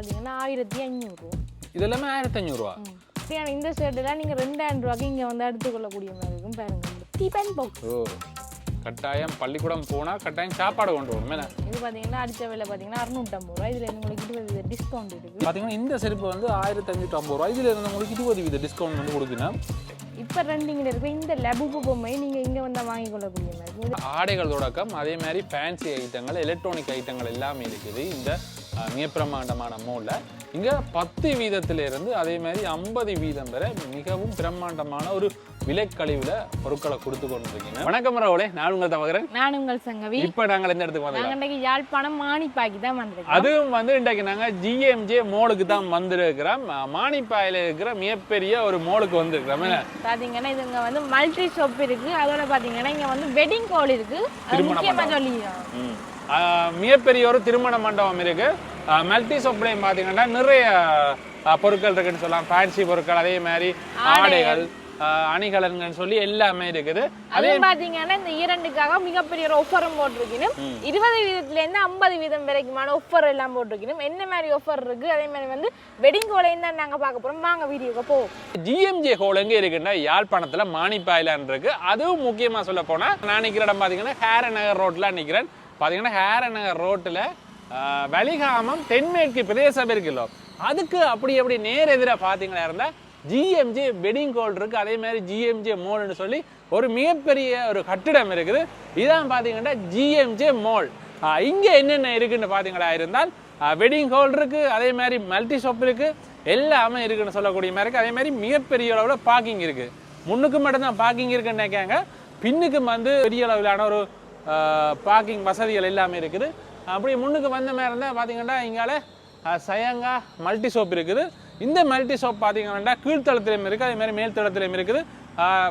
பார்த்தீங்கன்னா ஆயிரத்தி ஐநூறுரூவா இது எல்லாமே ஆயிரத்தி அஞ்சூறுவா சரியான இந்த ஷர்ட்டெல்லாம் நீங்கள் ரெண்டாயிரம் ரூபாய்க்கு இங்கே வந்து எடுத்துக்கொள்ளக்கூடிய மாதிரி இருக்கும் பாருங்க. டிபன் பாக்ஸ் ஓ கட்டாயம் பள்ளிக்கூடம் போனால் கட்டாயம் சாப்பாடு கொண்டு வரணும் என்ன? இது பார்த்தீங்கன்னா அடித்த விலை பார்த்தீங்கன்னா அறுநூற்றம்பது ரூபா இதில் உங்களுக்கு இருபது டிஸ்கவுண்ட் இருக்குது பார்த்தீங்கன்னா இந்த செருப்பு வந்து ஆயிரத்தி அஞ்சூற்றி ஐம்பது ரூபா இதில் இருந்து உங்களுக்கு இருபது வீத டிஸ்கவுண்ட் வந்து கொடுக்கணும் இப்போ ரெண்டிங்கில் இருக்கிற இந்த லெபுப்பு பொம்மை நீங்கள் இங்கே வந்தால் வாங்கிக் கொள்ளக்கூடிய மாதிரி. ஆடைகள் தொடக்கம் அதே மாதிரி ஃபேன்சி ஐட்டங்கள் எலக்ட்ரானிக் ஐட்டங்கள் எல்லாமே இருக்குது. இந்த அஹ், மிக பிரம்மாண்டமான மோலில் இங்கே பத்து வீதத்திலிருந்து அதே மாதிரி ஐம்பது வீதம் வரை மிகவும் பிரம்மாண்டமான ஒரு விலைக்கழிவுல பொருட்களை கொடுத்து கொண்டிருக்கீங்க. வணக்கம் ரவுலே நான் உங்கள் தவகிறேன் நான் உங்கள் சங்கவி. இப்போ நாங்கள் எந்த இடத்துக்கு வந்தோம் இன்றைக்கு யாழ்ப்பாணம் மாணிப்பாக்கி தான் வந்திருக்கோம் அதுவும் வந்து இன்றைக்கு நாங்கள் ஜிஎம்ஜே மோலுக்கு தான் வந்திருக்கிறோம். அஹ், மானிப்பாயில இருக்கிற மிகப்பெரிய ஒரு மோலுக்கு வந்திருக்கிறோம். என்ன? பார்த்தீங்கன்னா இது இங்கே வந்து மல்டி ஷாப் இருக்குது அதோட பார்த்தீங்கன்னா இங்கே வந்து வெட்டிங் கால் இருக்குது அது திருமண முக்கியமாக சொல்லிடுறோம் ம். ஆஹ் மிகப்பெரிய ஒரு திருமண மண்டபம் இருக்கு. மல்டி சப்ளையும் பார்த்தீங்கன்னா நிறைய பொருட்கள் இருக்குன்னு சொல்லலாம். ஃபேன்சி பொருட்கள் அதே மாதிரி ஆடைகள். ஆஹ், அணிகலன்கள்னு சொல்லி எல்லாமே இருக்குது. அதுவும் பார்த்தீங்கன்னா இந்த இரண்டுக்காக மிகப்பெரிய ஒரு ஒஃபரும் போட்டிருக்கணும். இருபது வீதத்துலேருந்து ஐம்பது வீதம் வரைக்குமான ஒஃபர் எல்லாம் போட்டிருக்கணும். என்ன மாதிரி ஒஃபர் இருக்கு? அதே மாதிரி வந்து வெட்டிங் கோலையும் தான் நாங்கள் பார்க்க போகிறோம் வாங்க வீடியோக்கு போ ஜிஎம்ஜே ஹோல் எங்க இருக்குன்னா யாழ்ப்பாணத்துல மானிப்பாயிலான் இருக்கு. அதுவும் முக்கியமா சொல்ல போனா நான் நிக்கிற இடம் பாத்தீங்கன்னா ஹேர நகர் ரோட்ல நிக்கிறேன். பார்த்தீங்கன்னா ஹேர நகர் ரோட்டில் வலிகாமம் தென்மேற்கு பிரதேசம் இருக்குல்ல அதுக்கு அப்படி அப்படி நேர் எதிராக பாத்தீங்கன்னா இருந்தால் ஜிஎம்ஜே வெட்டிங் கோல் இருக்குது அதே மாதிரி ஜிஎம்ஜே மோல்னு சொல்லி ஒரு மிகப்பெரிய ஒரு கட்டிடம் இருக்குது. இதான் பார்த்தீங்கன்னா ஜிஎம்ஜே மால் இங்கே என்னென்ன இருக்குன்னு பார்த்தீங்களா இருந்தால் வெட்டிங் ஹால் இருக்குது அதே மாதிரி மல்டி ஷாப் இருக்குது எல்லாமே இருக்குன்னு சொல்லக்கூடிய மாதிரி இருக்குது அதே மாதிரி மிகப்பெரிய அளவில் பார்க்கிங் இருக்குது முன்னுக்கு மட்டும்தான் பார்க்கிங் இருக்குன்னு நினைக்காங்க. பின்னுக்கு வந்து பெரிய அளவிலான ஒரு பார்க்கிங் வசதிகள் எல்லாமே இருக்குது. அப்படி முன்னுக்கு வந்த மாதிரி இருந்தால் பார்த்தீங்கன்னா இங்கால சயங்கா மல்டி சோப் இருக்குது. இந்த மல்டி சோப் பார்த்தீங்கன்னா கீழ்த்தளத்திலையும் இருக்குது அதே மாதிரி மேல்தளத்திலையும் இருக்குது.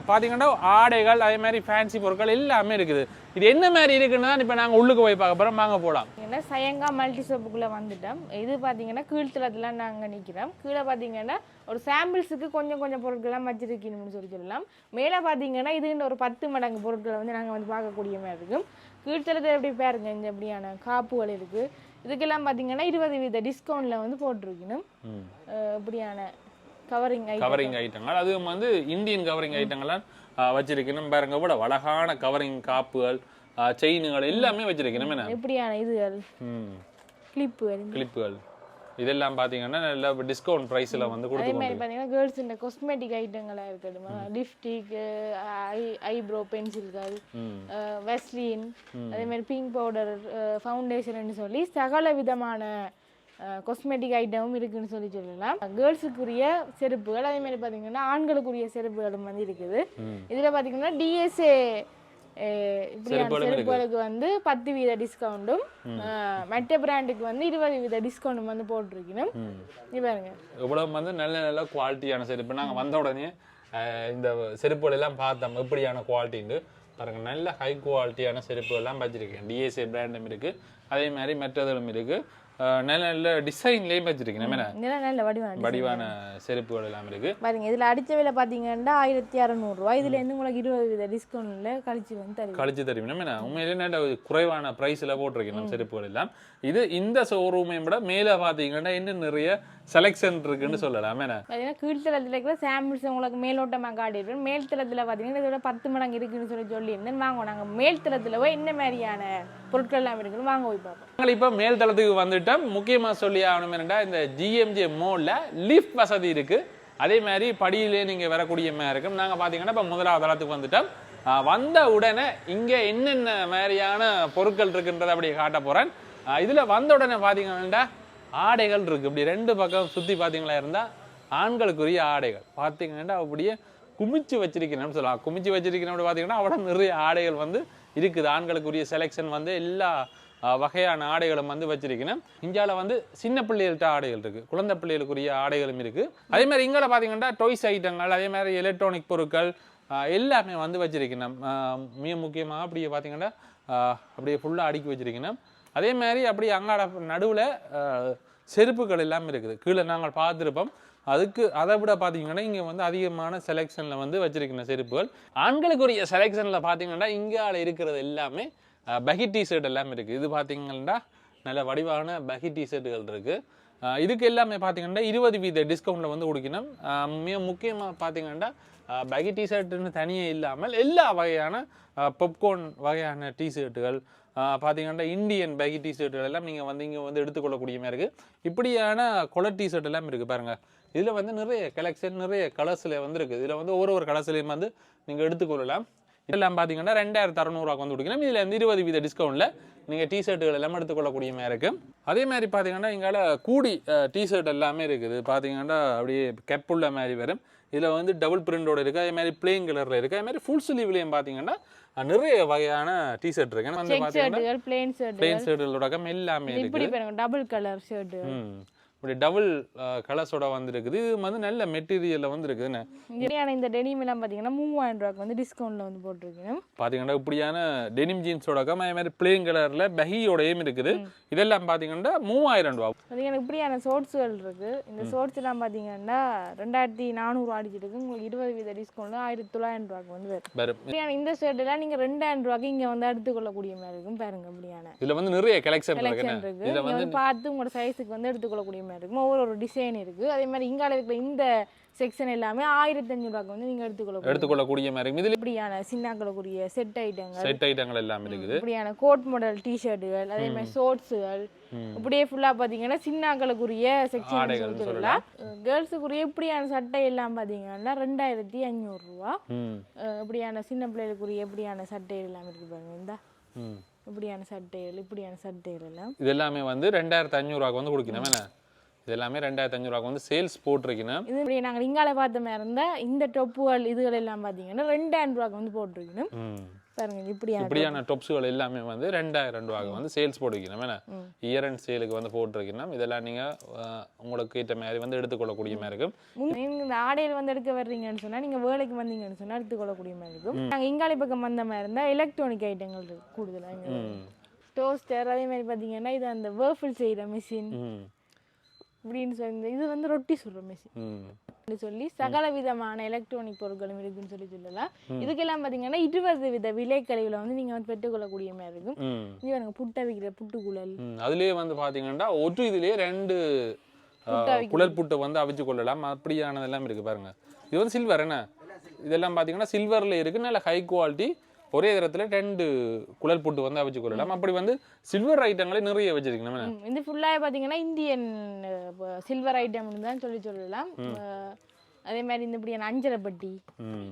பார்த்தீங்கன்னா ஆடைகள் அதே மாதிரி ஃபேன்சி பொருட்கள் எல்லாமே இருக்குது. இது என்ன மாதிரி இருக்குன்னு தான் இப்போ நாங்கள் உள்ளுக்கு போய் பார்க்க போகிறோம் வாங்க போகலாம் பார்த்தீங்கன்னா சயங்கா மல்டி ஷாப்புக்குள்ளே வந்துட்டோம். இது பார்த்தீங்கன்னா கீழ்த்தளத்தில் நாங்கள் நிற்கிறோம் கீழே பார்த்தீங்கன்னா ஒரு சாம்பிள்ஸுக்கு கொஞ்சம் கொஞ்சம் பொருட்கள்லாம் வச்சிருக்கணும்னு சொல்லி சொல்லலாம். மேலே பார்த்தீங்கன்னா இதுன்ற ஒரு பத்து மடங்கு பொருட்களை வந்து நாங்கள் வந்து பார்க்கக்கூடிய மாதிரி இருக்கும். கீழ்த்தளத்தில் எப்படி பாருங்க இந்த எப்படியான காப்புகள் இருக்குது இதுக்கெல்லாம் பார்த்தீங்கன்னா இருபது வீத டிஸ்கவுண்ட்டில் வந்து போட்டிருக்கணும். இப்படியான கவரிங் கவரிங் ஐட்டங்கள் அதுவும் வந்து இந்தியன் கவரிங் ஐட்டங்கள்லாம் வச்சிருக்கணும். பாருங்க கூட அழகான கவரிங் காப்புகள் செயினுகள் எல்லாமே வச்சிருக்கணும். என்ன? எப்படியான இதுகள்? கிளிப்புகள் கிளிப்புகள் இதெல்லாம் பார்த்தீங்கன்னா நல்ல டிஸ்கவுண்ட் ப்ரைஸில் வந்து அதே கொடுத்து மாதிரி பார்த்தீங்கன்னா கேர்ள்ஸ் இந்த காஸ்மெட்டிக் ஐட்டங்களாக இருக்கட்டும். லிப்ஸ்டிக் ஐ ஐப்ரோ பென்சில்கள் வெஸ்லின் அதே மாதிரி பிங்க் பவுடர் ஃபவுண்டேஷன் சொல்லி சகல விதமான காஸ்மெட்டிக் ஐட்டமும் இருக்குன்னு சொல்லி சொல்லலாம். கேர்ள்ஸுக்குரிய செருப்புகள் அதே மாதிரி பார்த்தீங்கன்னா ஆண்களுக்குரிய செருப்புகளும் வந்து இருக்குது. இதில் பார்த்தீங்கன்னா டிஎஸ்ஏ இப்படியான. செருப்புகளுக்கு வந்து பத்து வீத டிஸ்கவுண்ட்டும் மற்ற பிராண்டுக்கு வந்து இருபது வீத டிஸ்கவுண்ட்டும் வந்து போட்டிருக்கணும். இது பாருங்க. இவ்வளவு வந்து நல்ல நல்ல குவாலிட்டியான செருப்பு. நாங்கள் வந்த உடனே இந்த செருப்புகள் எல்லாம் பார்த்தோம். எப்படியான குவாலிட்டின்னு பாருங்க நல்ல ஹை குவாலிட்டியான செருப்பு எல்லாம் வச்சிருக்கேன் டிஎஸ்ஏ பிராண்டும் இருக்கு. அதே மாதிரி மற்றதும் இருக்கு. அஹ், நல்ல நல்ல டிசைன்லேயும் வச்சிருக்கேன் நம்ம இதெல்லாம் நல்ல வடிவான வடிவான செருப்புகள் எல்லாம் இருக்கு. பாருங்க இதுல அடிச்ச விலை பாத்தீங்கன்னா ஆயிரத்தி அறநூறுவா இதுல இருந்து உங்களுக்கு இருபது வித டிஸ்கவுண்ட்ல கழிச்சு வந்து தருவீங்க. கழிச்சு தருவீங்க. நம்ம என்ன உண்மையிலே நல்ல குறைவான ப்ரைஸில் போட்டிருக்கேன் நம்ம செருப்புகள் எல்லாம். இது இந்த ஷோரூமை விட மேலே பார்த்தீங்கன்னா இன்னும் நிறைய செலெக்ஷன் இருக்குன்னு சொல்லலாம். என்ன? பாத்தீங்கன்னா கீழ்த்தளத்துல இருக்கிற சாம்பிள்ஸ் உங்களுக்கு மேலோட்டமா காட்டியிருப்பேன் மேல் தளத்துல பாத்தீங்கன்னா இதோட பத்து மடங்கு இருக்குன்னு சொல்லி சொல்லியிருந்தேன். வாங்க நாங்க மேல் தளத்துல போய் என்ன மாதிரியான பொருட்கள் எல்லாம் இருக்குன்னு வாங்க போய் பார்ப்போம். இப்போ மேல் தளத்துக்கு திட்டம் முக்கியமாக சொல்லி ஆகணும் என்னென்னா இந்த ஜிஎம்ஜே மோலில் லிஃப்ட் வசதி இருக்குது அதே மாதிரி படியிலே நீங்கள் வரக்கூடிய மாதிரி இருக்கும். நாங்கள் பார்த்தீங்கன்னா இப்போ முதலாவது தளத்துக்கு வந்துட்டோம். வந்த உடனே இங்கே என்னென்ன மாதிரியான பொருட்கள் இருக்குன்றதை அப்படியே காட்ட போகிறேன் இதில் வந்த உடனே பார்த்தீங்கன்னா ஆடைகள் இருக்குது இப்படி ரெண்டு பக்கம் சுற்றி பார்த்தீங்களா இருந்தால் ஆண்களுக்குரிய ஆடைகள். பார்த்தீங்கன்னா அப்படியே குமிச்சு வச்சிருக்கிறேன்னு சொல்லலாம். குமிச்சு வச்சிருக்கிறேன் பார்த்தீங்கன்னா அவ்வளோ நிறைய ஆடைகள் வந்து இருக்குது. ஆண்களுக்குரிய செலெக்ஷன் வந்து எல்லா வகையான ஆடைகளும் வந்து வச்சிருக்கணும் இந்தியாவில் வந்து சின்ன பிள்ளைகள்கிட்ட ஆடைகள் இருக்குது குழந்தை பிள்ளைகளுக்குரிய ஆடைகளும் இருக்குது அதே மாதிரி இங்கே பார்த்தீங்கன்னா டொய்ஸ் ஐட்டங்கள் அதே மாதிரி எலக்ட்ரானிக் பொருட்கள் எல்லாமே வந்து வச்சிருக்கணும் மிக முக்கியமாக அப்படியே பார்த்தீங்கன்னா அப்படியே ஃபுல்லாக அடுக்கி வச்சிருக்கணும் அதே மாதிரி அப்படியே அங்காட நடுவில் செருப்புகள் எல்லாம் இருக்குது. கீழே நாங்கள் பார்த்துருப்போம். அதுக்கு அதை விட பார்த்தீங்கன்னா இங்கே வந்து அதிகமான செலெக்ஷனில் வந்து வச்சிருக்கிற செருப்புகள். ஆண்களுக்குரிய செலெக்ஷனில் பார்த்தீங்கன்னா இங்கால இருக்கிறது எல்லாமே பகி டிஷர்ட் எல்லாமே இருக்குது இது பார்த்தீங்கன்னா நல்ல வடிவான பகி டிஷர்ட்டுகள் இருக்குது இதுக்கு எல்லாமே பார்த்தீங்கன்னா இருபது வீத டிஸ்கவுண்ட்டில் வந்து கொடுக்கணும். மிக முக்கியமாக பார்த்தீங்கன்னா பகி டிஷர்ட்டுன்னு தனியே இல்லாமல் எல்லா வகையான பாப்கார்ன் வகையான டிஷர்ட்டுகள் பார்த்தீங்கன்னா இந்தியன் பகி டிஷர்ட்டுகள் எல்லாம் நீங்கள் வந்து இங்கே வந்து எடுத்துக்கொள்ளக்கூடிய மாதிரி இருக்குது இப்படியான கொலர் டிஷர்ட் எல்லாம் இருக்குது பாருங்கள் இதில் வந்து நிறைய கலெக்ஷன் நிறைய கலர்ஸில் வந்துருக்கு இதில் வந்து ஒரு ஒரு கலர்ஸ்லையும் வந்து நீங்கள் எடுத்துக்கொள்ளலாம். இதெல்லாம் பார்த்தீங்கன்னா ரெண்டாயிரத்து அறநூறுவாக்கு வந்து கொடுக்கணும். இதில் வந்து இருபது வீத டிஸ்கவுண்ட்டில் நீங்கள் டிஷர்ட்டுகள் எல்லாம் எடுத்துக்கொள்ளக்கூடிய மாதிரி இருக்கு. அதே மாதிரி பார்த்தீங்கன்னா இங்கால கூடி டிஷர்ட் எல்லாமே இருக்குது. பார்த்தீங்கன்னா அப்படியே கெப்புள்ள மாதிரி வரும். இதில் வந்து டபுள் பிரிண்டோட இருக்குது அதே மாதிரி பிளேன் கலரில் இருக்குது அதே மாதிரி ஃபுல் ஸ்லீவ்லேயும் பார்த்தீங்கன்னா நிறைய வகையான டிஷர்ட் இருக்கு. ஏன்னா வந்து பார்த்தீங்கன்னா பிளேன் ஷர்ட்டுகள் பிளேன் ஷர்ட்டுகளோட எல்லாமே இருக்குது. டபுள் கலர் ஷர்ட்டு ம். இப்படி டபுள் கலர்ஸோட வந்துருக்குது. இது வந்து நல்ல மெட்டீரியலில் வந்து இருக்குதுன்னு சரியான இந்த டெனிம் எல்லாம் பார்த்தீங்கன்னா மூவாயிரம் ரூபாய்க்கு வந்து டிஸ்கவுண்ட்ல வந்து போட்டிருக்கேன் பார்த்தீங்கன்னா இப்படியான டெனிம் ஜீன்ஸோட அதே மாதிரி பிளேன் கலரில் பெஹியோடையும் இருக்குது. இதெல்லாம் பார்த்தீங்கன்னா மூவாயிரம் ரூபா. பார்த்தீங்கன்னா இப்படியான ஷோர்ட்ஸுகள் இருக்கு. இந்த ஷோர்ட்ஸ் எல்லாம் பார்த்தீங்கன்னா ரெண்டாயிரத்தி நானூறு அடிச்சிருக்கு. உங்களுக்கு இருபது வீத டிஸ்கவுண்ட்ல ஆயிரத்தி தொள்ளாயிரம் ரூபாய்க்கு வந்து வரும். இப்படியான இந்த ஷர்ட் எல்லாம் நீங்க ரெண்டாயிரம் ரூபாய்க்கு இங்க வந்து எடுத்துக்கொள்ளக்கூடிய மாதிரி இருக்கும் பாருங்க இப்படியான. இதுல வந்து நிறைய கலெக்ஷன் இருக்கு. இதுல வந்து பார்த்து உங்களோட சைஸுக்கு வந்து எடுத்துக்கொள்ளக்கூடிய மாதிரி இருக்கும்? ஒவ்வொரு ஒரு டிசைன் இருக்கு. அதே மாதிரி இங்கால இருக்கிற இந்த செக்ஷன் எல்லாமே ஆயிரத்தி அஞ்சூறு ரூபாய்க்கு வந்து நீங்க எடுத்துக்கொள்ள எடுத்துக்கொள்ளக்கூடிய மாதிரி இதுல இப்படியான சின்னாக்களக்கூடிய செட் ஐட்டங்கள் செட் ஐட்டங்கள் எல்லாம் இருக்குது. இப்படியான கோட் மாடல் டிஷர்ட்டுகள் அதே மாதிரி ஷோர்ட்ஸுகள் இப்படியே ஃபுல்லா பாத்தீங்கன்னா சின்னாக்களுக்குரிய செக்ஷன் சொல்லலாம் கேர்ள்ஸுக்குரிய இப்படியான சட்டை எல்லாம் பாத்தீங்கன்னா ரெண்டாயிரத்தி அஞ்சூறு ரூபா ம். அஹ் இப்படியான சின்ன பிள்ளைகளுக்குரிய இப்படியான சட்டை எல்லாம் இருக்கு பாருங்க. இந்த. இப்படியான சட்டைகள் இப்படியான சட்டைகள் எல்லாம். இது எல்லாமே வந்து ரெண்டாயிரத்து அஞ்சூறுவாக்கு வந்து கொடுக்கணும். என்ன? இது எல்லாமே ரெண்டாயிரத்து அஞ்சூறுவாக்கு வந்து சேல்ஸ் போட்டிருக்கணும் இது இப்படி நாங்கள் இங்கால பார்த்த மாதிரி இருந்தா இந்த டொப்புகள் இதுகள் எல்லாம் பார்த்தீங்கன்னா ரெண்டாயிரம் ரூபாய்க்கு வந்து போட்டிருக்கணும் பாருங்க இது இப்படியான டொப்ஸுகள் எல்லாமே வந்து ரெண்டாயிரம் ரூபாய்க்கு வந்து சேல்ஸ் போட்டுக்கணும் என்ன? ம். இயர் அண்ட் சேலுக்கு வந்து போட்டிருக்கணும் இதெல்லாம் நீங்க அஹ், உங்களுக்கு ஏற்ற மாதிரி வந்து எடுத்துக்கொள்ளக்கூடிய மாதிரி இருக்கும். இந்த ஆடையில் வந்து எடுக்க வர்றீங்கன்னு சொன்னா நீங்க வேலைக்கு வந்தீங்கன்னு சொன்னா எடுத்துக்கொள்ளக்கூடிய மாதிரி இருக்கும். நாங்க இங்காலி பக்கம் வந்த மாதிரி இருந்தா எலக்ட்ரானிக் ஐட்டங்கள் இருக்கு கூடுதலா இங்க. ம். டோஸ்டர் அதே மாதிரி பாத்தீங்கன்னா இது அந்த வேர்ஃபில் செய்யற மிஷின் இப்படின்னு சொல்லி இது வந்து ரொட்டி சுடுற மிஷின் சொல்லி சகல விதமான எலக்ட்ரானிக் பொருட்களும் இருக்குன்னு சொல்லி சொல்லலாம் இதுக்கெல்லாம் பாத்தீங்கன்னா இருபது வித விலை கழிவுல வந்து நீங்க வந்து பெற்றுக்கொள்ளக்கூடிய மாதிரி இருக்கும். இது எனக்கு புட்டை விற்கிற புட்டுக்குழல். அதுலயே வந்து பாத்தீங்கன்னா ஒரு இதுலயே ரெண்டு. குழல் புட்டை வந்து அவிச்சு கொள்ளலாம். அப்படியானதெல்லாம் இருக்கு பாருங்க. இது வந்து சில்வர் என்ன? இதெல்லாம் பாத்தீங்கன்னா சில்வர்ல இருக்கு. நல்ல ஹை குவாலிட்டி ஒரே தரத்துல ரெண்டு குழல் புட்டு வந்து அவிச்சு கொள்ளலாம். அப்படி வந்து சில்வர் ஐட்டங்களே நிறைய வச்சிருக்கணும். இது ஃபுல்லாக பார்த்தீங்கன்னா இந்தியன் சில்வர் ஐட்டம்னு தான் சொல்லி சொல்லலாம். அதே மாதிரி இந்த இப்படியான அஞ்சரை பட்டி. ம்.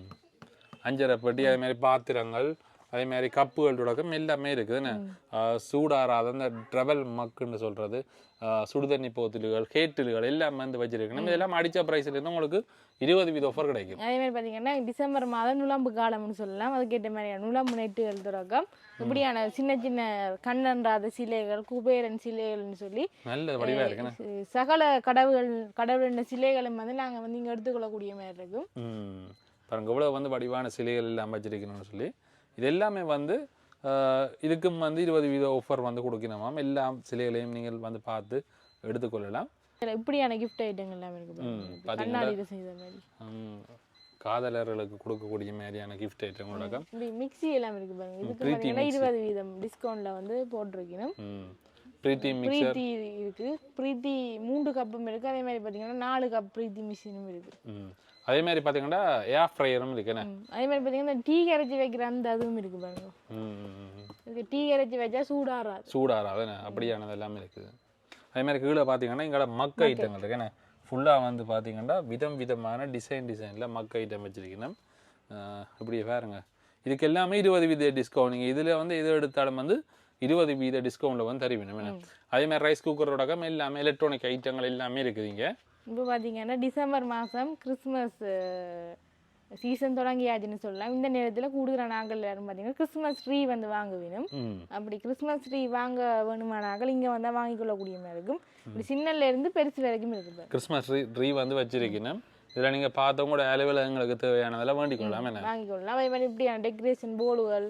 அஞ்சரை பெட்டி அதே மாதிரி பாத்திரங்கள் அதே மாதிரி கப்புகள் தொடக்கம் எல்லாமே இருக்குது. என்ன? ஆ, சூடாராத அந்த ட்ரவல் மக்குன்னு சொல்றது. ஆ, சுடுதண்ணி போத்தல்கள் கேட்டில்கள் எல்லாம் வந்து வச்சிருக்கணும். இதெல்லாம் அடிச்ச ப்ரைஸ்ல இருந்து உங்களுக்கு இருபது வீத ஆஃபர் கிடைக்கும். அதே மாதிரி பார்த்தீங்கன்னா டிசம்பர் மாதம் நுழம்பு காலம்னு சொல்லலாம். அதுக்கேற்ற மாதிரியான நுழம்பு நெட்டுகள் தொடக்கம் இப்படியான சின்ன சின்ன கண்ணன்றாத சிலைகள் குபேரன் சிலைகள்னு சொல்லி நல்ல வடிவா இருக்குண்ணே. சி- சகல கடவுள் கடவுளின் சிலைகளும் வந்து நாங்கள் வந்து இங்கே எடுத்துக்கொள்ளக்கூடிய மாதிரி இருக்கும். பாருங்க இவ்வளோ வந்து வடிவான சிலைகள் எல்லாம் வச்சிருக்கணும்னு சொல்லி இது எல்லாமே வந்து இதுக்கும் வந்து இருபது வீத ஆஃபர் வந்து கொடுக்கணுமாம் எல்லா சிலைகளையும் நீங்கள் வந்து பார்த்து எடுத்துக்கொள்ளலாம். இப்படியான கிஃப்ட் ஐட்டங்கள் எல்லாம் இருக்கு பாத்தீங்கன்னா- காதலர்களுக்கு கொடுக்கக்கூடிய மாதிரியான கிஃப்ட் ஐட்டங்களோட இப்படி மிக்ஸி எல்லாம் இருக்கு பாருங்க. இதுக்கு இருபது வீதம் டிஸ்கவுண்ட்ல வந்து போட்டிருக்கணும். பிரீத்தி பிரீத்தி இருக்கு. பிரீத்தி மூன்று கப்பும் இருக்கு. அதே மாதிரி பார்த்தீங்கன்னா நாலு கப் பிரீத்தி மிஷினும் இருக்கு. அதே மாதிரி பார்த்தீங்கன்னா ஏர் ஃப்ரையரும் இருக்குண்ணே. அதே மாதிரி பார்த்தீங்கன்னா டீ கரைச்சி வைக்கிற அந்த அதுவும் இருக்கு பாருங்க. இதுக்கு டீ கரைச்சி வச்சா சூடாறாது. சூடாராதுண்ணே அப்படியானது எல்லாமே இருக்குது அதே மாதிரி கீழே பார்த்தீங்கன்னா இங்கே மக்க ஐட்டங்கள் இருக்குண்ணே ஃபுல்லாக வந்து பார்த்தீங்கன்னா விதம் விதமான டிசைன் டிசைனில் மக்க ஐட்டம் வச்சிருக்கணும். ஆஹ் இப்படி பாருங்க. இதுக்கு எல்லாமே இருபது வீத டிஸ்கவுண்ட் நீங்கள் இதில் வந்து எது எடுத்தாலும் வந்து இருபது வீத டிஸ்கவுண்ட்டில் வந்து தருவீங்க அதே மாதிரி ரைஸ் குக்கரோட எல்லாமே எலக்ட்ரானிக் ஐட்டங்கள் எல்லாமே இருக்குது இங்கே. இப்போ பார்த்தீங்கன்னா டிசம்பர் மாதம் கிறிஸ்மஸ் சீசன் தொடங்கியாச்சுன்னு சொல்லலாம். இந்த நேரத்தில் கூடுதலான நாங்கள் எல்லாரும் பார்த்தீங்கன்னா கிறிஸ்மஸ் ட்ரீ வந்து வாங்க வேணும் அப்படி கிறிஸ்மஸ் ட்ரீ வாங்க வேணுமானாக்கள் இங்கே வந்தால் வாங்கிக்கொள்ளக்கூடிய மாதிரி இருக்கும். இப்படி சின்னல்ல இருந்து பெருசு வரைக்கும் இருக்குது. கிறிஸ்மஸ் ட்ரீ ட்ரீ வந்து வச்சிருக்கணும். இதில் நீங்கள் பார்த்தவங்களோட அளவில் எங்களுக்கு தேவையானதெல்லாம் வேண்டிக் கொள்ளலாம் என்ன? வாங்கிக்கொள்ளலாம். அதே மாதிரி இப்படியான டெக்கரேஷன் போர்டுகள்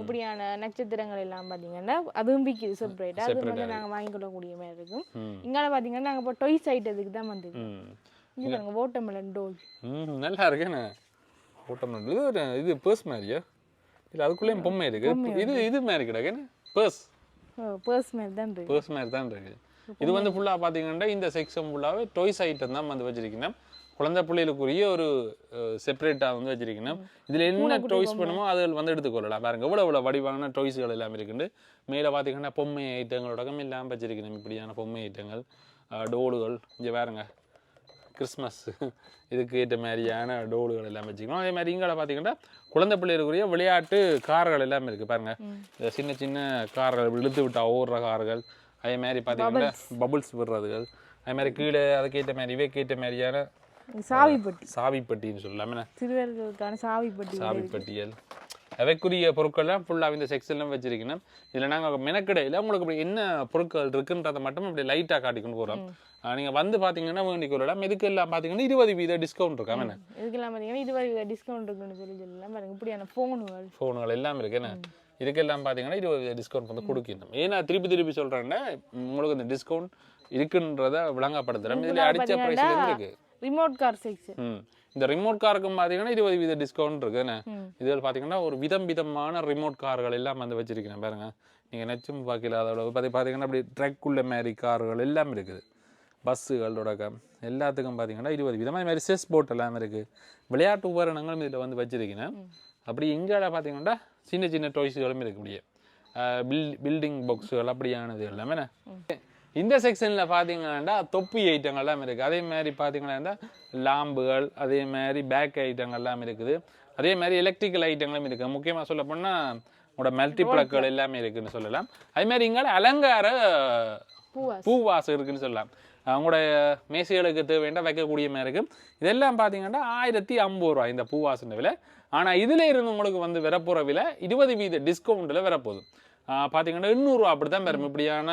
இப்படியான நட்சத்திரங்கள் எல்லாம் பார்த்தீங்கன்னா அதுவும் விற்கிது செப்பரேட்டாக அது வந்து நாங்கள் வாங்கிக்கொள்ளக்கூடிய மாதிரி இருக்கும். இங்கால பார்த்தீங்கன்னா நாங்கள் இப்போ டொய்ஸ் ஐட்டத்துக்கு தான் வந்து இங்கே பாருங்க ஓட்டமலன் டோல் ம் நல்லா இருக்கேண்ணே ஓட்டம் இது ஒரு இது பர்ஸ் மாதிரியா? இல்லை அதுக்குள்ளேயும் பொம்மை இருக்கு. இது இது மாதிரி கிடக்குன்னு பர்ஸ் பர்ஸ் மாதிரி தான் இருக்கு. பர்ஸ் மாதிரி தான் இருக்கு. இது வந்து ஃபுல்லா பாத்தீங்கன்னா இந்த செக்ஷன் ஃபுல்லாவே டாய்ஸ் ஐட்டம் தான் வந்து வச்சிருக்கணும் குழந்தை பிள்ளைகளுக்குரிய ஒரு செப்பரேட்டா வந்து வச்சிருக்கணும். இதுல என்ன டாய்ஸ் பண்ணுமோ அதில் வந்து எடுத்துக்கொள்ளலாம் பாருங்க எவ்வளவு எவ்வளவு வடிவான டாய்ஸ்கள் எல்லாம் இருக்குது மேல பாத்தீங்கன்னா பொம்மை ஐட்டங்களோட எல்லாம் வச்சிருக்கணும். இப்படியான பொம்மை ஐட்டங்கள் டோலுகள். இங்க பாருங்க கிறிஸ்மஸ் இதுக்கு ஏற்ற மாதிரியான டோலுகள் எல்லாம் வச்சுக்கணும் அதே மாதிரி இங்கே பார்த்தீங்கன்னா குழந்தை பிள்ளைகளுக்குரிய விளையாட்டு கார்கள் எல்லாம் இருக்குது பாருங்க இந்த சின்ன சின்ன கார்கள் இழுத்து விட்டா ஓடுற கார்கள். அதே மாதிரி பார்த்தீங்கன்னா பபுள்ஸ் விடுறதுகள். அதே மாதிரி கீழே அதுக்கேற்ற மாதிரி இவைக்கேற்ற மாதிரியான சாவி பெட்டி சாவிப்பட்டின்னு சொல்லலாம். என்ன? சிறுவர்களுக்கான சாவி பெட்டி சாவிப்பட்டியல். அவைக்குரிய பொருட்கள்லாம் ஃபுல்லாக இந்த செக்ஷன்லாம் வச்சிருக்கணும். இதில் நாங்கள் மெனக்கடையில் உங்களுக்கு இப்படி என்ன பொருட்கள் இருக்குன்றதை மட்டும் இப்படி லைட்டாக காட்டிக்கொண்டு போகிறோம் நீங்கள் வந்து பார்த்தீங்கன்னா வேண்டிக் கொள்ளலாம். இதுக்கு எல்லாம் பார்த்தீங்கன்னா இருபது வீத டிஸ்கவுண்ட் இருக்கா? என்ன? இதுக்கெல்லாம் பார்த்தீங்கன்னா இது வரை டிஸ்கவுண்ட் இருக்குன்னு சொல்லி சொல்லலாம். பாருங்க இப்படியான ஃபோனுகள் ஃபோனுகள் எல்லாம் இருக்கு. என்ன? இதுக்கெல்லாம் பார்த்தீங்கன்னா இருபது டிஸ்கவுண்ட் வந்து கொடுக்கணும் ஏன்னா திருப்பி திருப்பி சொல்கிறேன்னா உங்களுக்கு இந்த டிஸ்கவுண்ட் இருக்குன்றத விளங்கப்படுத்துகிறேன் இதில் அடிச்ச ப்ரைஸ்ல இருக்கு. ரிமோட் கார் ம். இந்த ரிமோட் காருக்கும் பார்த்தீங்கன்னா இருபது வீத டிஸ்கவுண்ட் இருக்கு. என்ன? ம். இதில் பார்த்தீங்கன்னா ஒரு விதம் விதமான ரிமோட் கார்கள் எல்லாம் வந்து வச்சிருக்கிறேன் பாருங்க. நீங்கள் நெச்சும் பார்க்கல அதோட பார்த்து பார்த்தீங்கன்னா அப்படி ட்ரக் உள்ள மாதிரி கார்கள் எல்லாம் இருக்குது. பஸ்ஸுகளோட எல்லாத்துக்கும் பார்த்தீங்கன்னா இருபது விதமாக மாதிரி செஸ் போட் எல்லாம் இருக்குது விளையாட்டு உபகரணங்களும் இதில் வந்து வச்சிருக்கிறேன். அப்படி இங்கால பார்த்தீங்கன்னா சின்ன சின்ன டாய்ஸ்களும் இருக்கு இப்படியே பில் பில்டிங் பாக்ஸுகள் அப்படியானது எல்லாமே? இந்த செக்ஷனில் பார்த்தீங்கன்னா தொப்பி ஐட்டங்கள்லாம் இருக்குது அதே மாதிரி பார்த்தீங்கன்னா லாம்புகள் அதே மாதிரி பேக் ஐட்டங்கள்லாம் இருக்குது. அதே மாதிரி எலக்ட்ரிக்கல் ஐட்டங்களும் இருக்குது முக்கியமாக சொல்ல போனால் உங்களோட மல்டிப்ளக்கள் எல்லாமே இருக்குன்னு சொல்லலாம். அதே மாதிரி இங்கே அலங்கார பூவாஸ் பூவாசம் இருக்குன்னு சொல்லலாம். அவங்களோட மேசைகளுக்கு தேவையான வைக்கக்கூடிய மாதிரி இருக்கு. இதெல்லாம் பார்த்தீங்கன்னா ஆயிரத்தி ஐம்பது ரூபா இந்த பூவாசன விலை. ஆனால் இதில் இருந்து உங்களுக்கு வந்து வரப்போகிற விலை இருபது வீத டிஸ்கவுண்ட்டில் வரப்போகுது. பார்த்தீங்கன்னா எண்ணூறுரூவா அப்படி தான் வரும். இப்படியான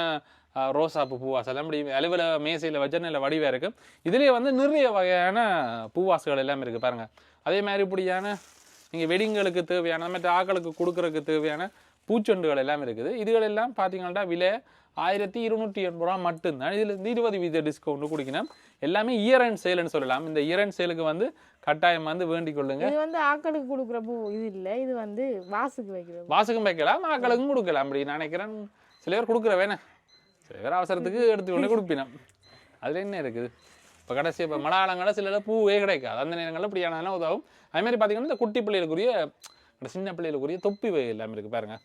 ரோசாப்பூ பூவாசம் எல்லாம் இப்படி அலுவல மேசையில் நல்ல வடிவாக இருக்கு. இதுலேயே வந்து நிறைய வகையான பூவாசுகள் எல்லாம் இருக்குது பாருங்க. அதே மாதிரி இப்படியான நீங்கள் வெடிங்களுக்கு தேவையான மற்ற ஆக்களுக்கு கொடுக்கறதுக்கு தேவையான பூச்செண்டுகள் எல்லாம் இருக்குது. இதுகள் எல்லாம் பார்த்தீங்கன்னா விலை ஆயிரத்தி இருநூற்றி எண்பது ரூபா மட்டும்தான். இதில் இருந்து இருபது வீத டிஸ்கவுண்ட் கொடுக்கணும். எல்லாமே இயர் அண்ட் சேல்னு சொல்லலாம். இந்த இயர் அண்ட் சேலுக்கு வந்து கட்டாயம் வந்து வேண்டிக் கொள்ளுங்க. இது வந்து ஆக்களுக்கு கொடுக்குற பூ இது இல்லை. இது வந்து வாசுக்கு வைக்கிற பூ. வாசகம் வைக்கலாம் ஆக்களுக்கும் கொடுக்கலாம். அப்படி நான் நினைக்கிறேன். சில பேர் கொடுக்குற வேணே சில பேர் அவசரத்துக்கு எடுத்து கொண்டு கொடுப்பினோம். அதில் என்ன இருக்குது? இப்போ கடைசி இப்போ மழை காலங்களில் சில பூவே கிடைக்காது. அந்த நேரங்களில் இப்படியானதெல்லாம் உதவும். அதே மாதிரி பார்த்தீங்கன்னா இந்த குட்டி பிள்ளைகளுக்குரிய சின்ன பிள்ளைகளுக்குரிய தொப்பி வகை எல்லாமே இருக்குது பாருங்க.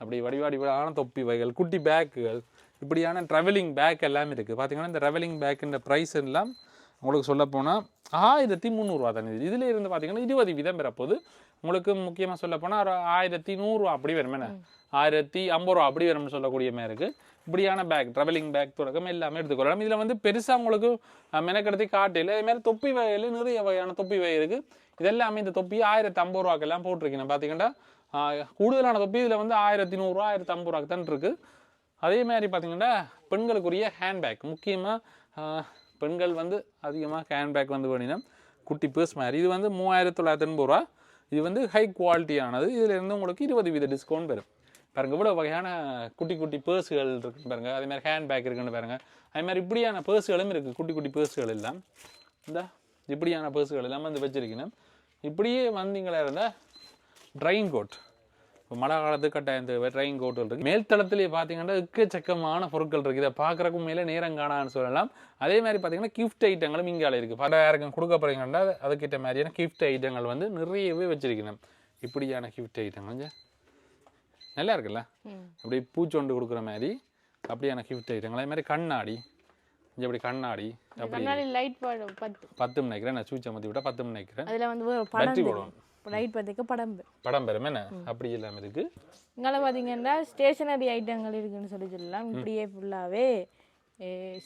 அப்படி வடிவாடிவான தொப்பி வகைகள் குட்டி பேக்குகள் இப்படியான ட்ராவலிங் பேக் எல்லாமே இருக்குது பார்த்தீங்கன்னா இந்த ட்ராவலிங் பேக்குன்ற ப்ரைஸ் எல்லாம் உங்களுக்கு சொல்ல போனால் ஆயிரத்தி முந்நூறுரூவா தானே இது. இதில் இருந்து பார்த்தீங்கன்னா இருபது வீதம் பெறப்போகுது. உங்களுக்கு முக்கியமாக சொல்ல போனால் ஒரு ஆயிரத்தி நூறுரூவா அப்படி வரும் என்ன ஆயிரத்தி ஐம்பது ரூபா அப்படி வரும்னு சொல்லக்கூடிய மாதிரி இருக்குது இப்படியான பேக் ட்ராவலிங் பேக் தொடக்கம் எல்லாமே எடுத்துக்கொள்ளலாம். இதில் வந்து பெருசாக உங்களுக்கு மெனக்கெடுத்து காட்டையில் அதே தொப்பி வகையில் நிறைய வகையான தொப்பி வகை இருக்குது இதெல்லாமே இந்த தொப்பி ஆயிரத்தி ஐம்பது ரூபாக்கெல்லாம் போட்டிருக்கீங்க. பார்த்தீங்கன்னா கூடுதலான தொப்பி இதில் வந்து ஆயிரத்தி நூறுரூவா ஆயிரத்தி ஐம்பது ரூபாக்கு தான் இருக்குது அதே மாதிரி பார்த்தீங்கன்னா பெண்களுக்குரிய ஹேண்ட்பேக் முக்கியமாக பெண்கள் வந்து அதிகமாக ஹேண்ட்பேக் வந்து வேணினா குட்டி பர்ஸ் மாதிரி. இது வந்து மூவாயிரத்தி தொள்ளாயிரத்தி எண்பது ரூபா. இது வந்து ஹை குவாலிட்டியானது இதில் இருந்து உங்களுக்கு இருபது வீத டிஸ்கவுண்ட் வரும். பாருங்க இவ்வளோ வகையான குட்டி குட்டி பேர்ஸுகள் இருக்குன்னு பாருங்கள் அதே மாதிரி ஹேண்ட்பேக் இருக்குன்னு பாருங்கள் அதே மாதிரி இப்படியான பேர்ஸுகளும் இருக்குது குட்டி குட்டி பேர்ஸுகள் எல்லாம். இந்த இப்படியான பேர்ஸுகள் எல்லாம் வந்து வச்சுருக்கணும். இப்படியே வந்தீங்களா இருந்தால் ட்ரைங் கோட் இப்போ மழை காலத்துக்கு கட்டாயம் தேவை ட்ரைங் கோட்டுகள் இருக்குது மேல்தளத்திலே பார்த்தீங்கன்னா எக்கச்சக்கமான பொருட்கள் இருக்குது இதை பார்க்குறக்கு மேலே நேரம் காணான்னு சொல்லலாம். அதே மாதிரி பார்த்தீங்கன்னா கிஃப்ட் ஐட்டங்களும் இங்கே இருக்குது பத்தாயிரம் கொடுக்க போகிறீங்கன்னா அதுக்கிட்ட மாதிரியான கிஃப்ட் ஐட்டங்கள் வந்து நிறையவே வச்சுருக்கணும். இப்படியான கிஃப்ட் ஐட்டங்கள் கொஞ்சம் நல்லா இருக்குல்ல. அப்படி பூச்சொண்டு கொடுக்குற மாதிரி அப்படியான கிஃப்ட் ஐட்டங்கள். அதே மாதிரி கண்ணாடி இங்கே அப்படி கண்ணாடி அப்படி கண்ணாடி லைட் பத்து. நினைக்கிறேன். நான் சூச்சை மத்தி விட்டா பத்து நினைக்கிறேன். அதுல வந்து பேட்டரி தெரியும். லைட் பார்த்துக்க படம். படம் பெறும் என்ன? அப்படி இல்லாமல் இருக்கு. இங்கால பார்த்தீங்கன்னா ஸ்டேஷனரி ஐட்டங்கள் இருக்குன்னு சொல்லி சொல்லலாம். இப்படியே ஃபுல்லாகவே